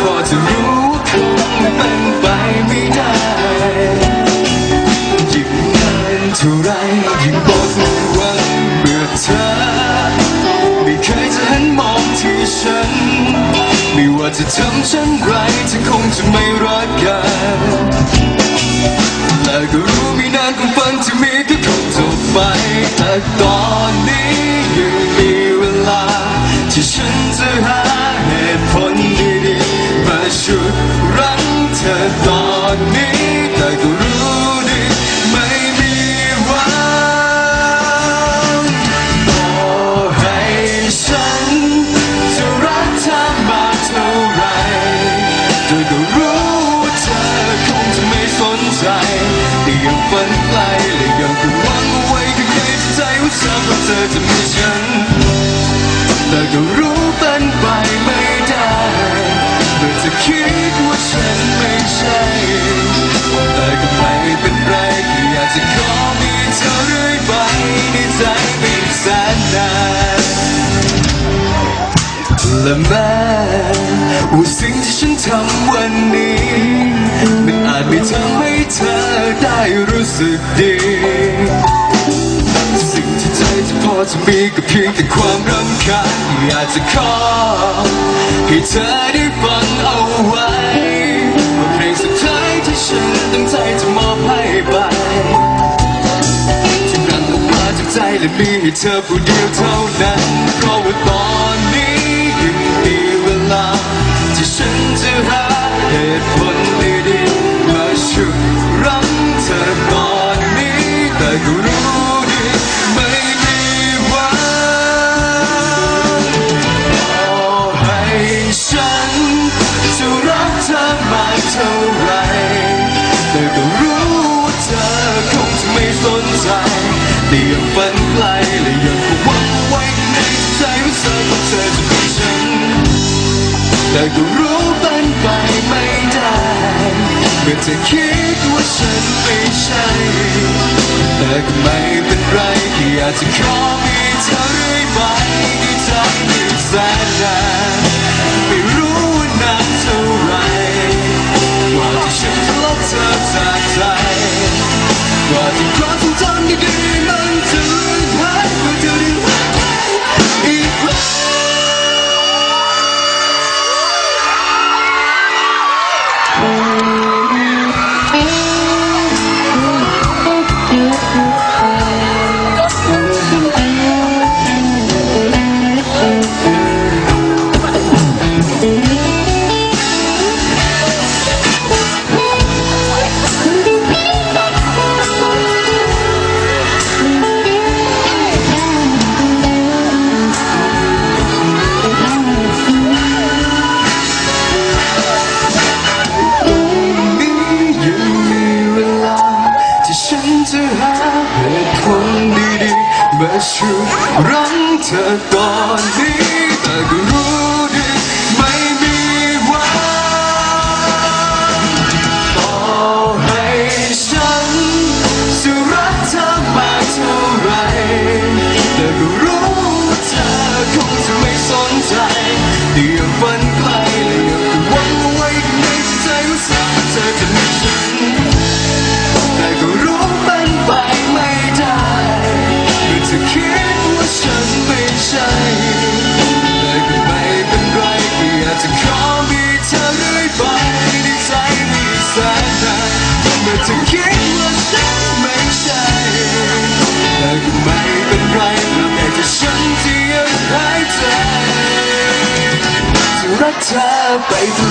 พอจะรู้คงเป็นไปไม่ได้ยิ่งนานเท่าไรยิ่งบอกว่าเบื่อเธอ ไม่เคยจะหันมองที่ฉัน ไม่ว่าจะทำเช่นไรเธอคงจะไม่รักกันและก็รู้ไม่นานคงฝันที่มีก็คงจบไปแต่ตอนนี้ยังมีเวลาที่ฉันจะหา เธอก็รู้ว่าเธอคงจะไม่สนใจแต่ยังฝันไกลและยังคงหวังเอาไว้ข้างในใจว่าสักวันเธอจะมีฉัน แต่ก็รู้เป็นไปไม่ได้เมื่อจะคิดว่าฉันไม่ใช่แต่ก็ไม่เป็นไรแค่อยากจะขอมีเธอเรื่อยไปในใจเป็นแสนนานและ สิ่งที่ฉันทำวันนี้มันอาจไม่ทำให้เธอได้รู้สึกดี สิ่งที่ใจจะพอจะมีก็เพียงแต่ความรำคาญอยากจะขอให้เธอได้ฟังเอาไว้ว่าเพลงสุดท้ายที่ฉันตั้งใจจะมอบให้ไปที่รันออกมาจากใจและมีให้เธอผู้เดียวเท่านั้นเพราะว่าตอนนี้ยังมี แต่ก็รู้เป็นไปไม่ได้เมื่อเธอคิดว่าฉันไม่ใช่แต่ก็ไม่เป็นไรแค่อยากจะขอมีเธอเรื่อยไปในใจไม่แสนนานไม่ จะหาเหตุผลดีๆมาชุดรั้งเธอตอนนี้แต่ก็รู้ ห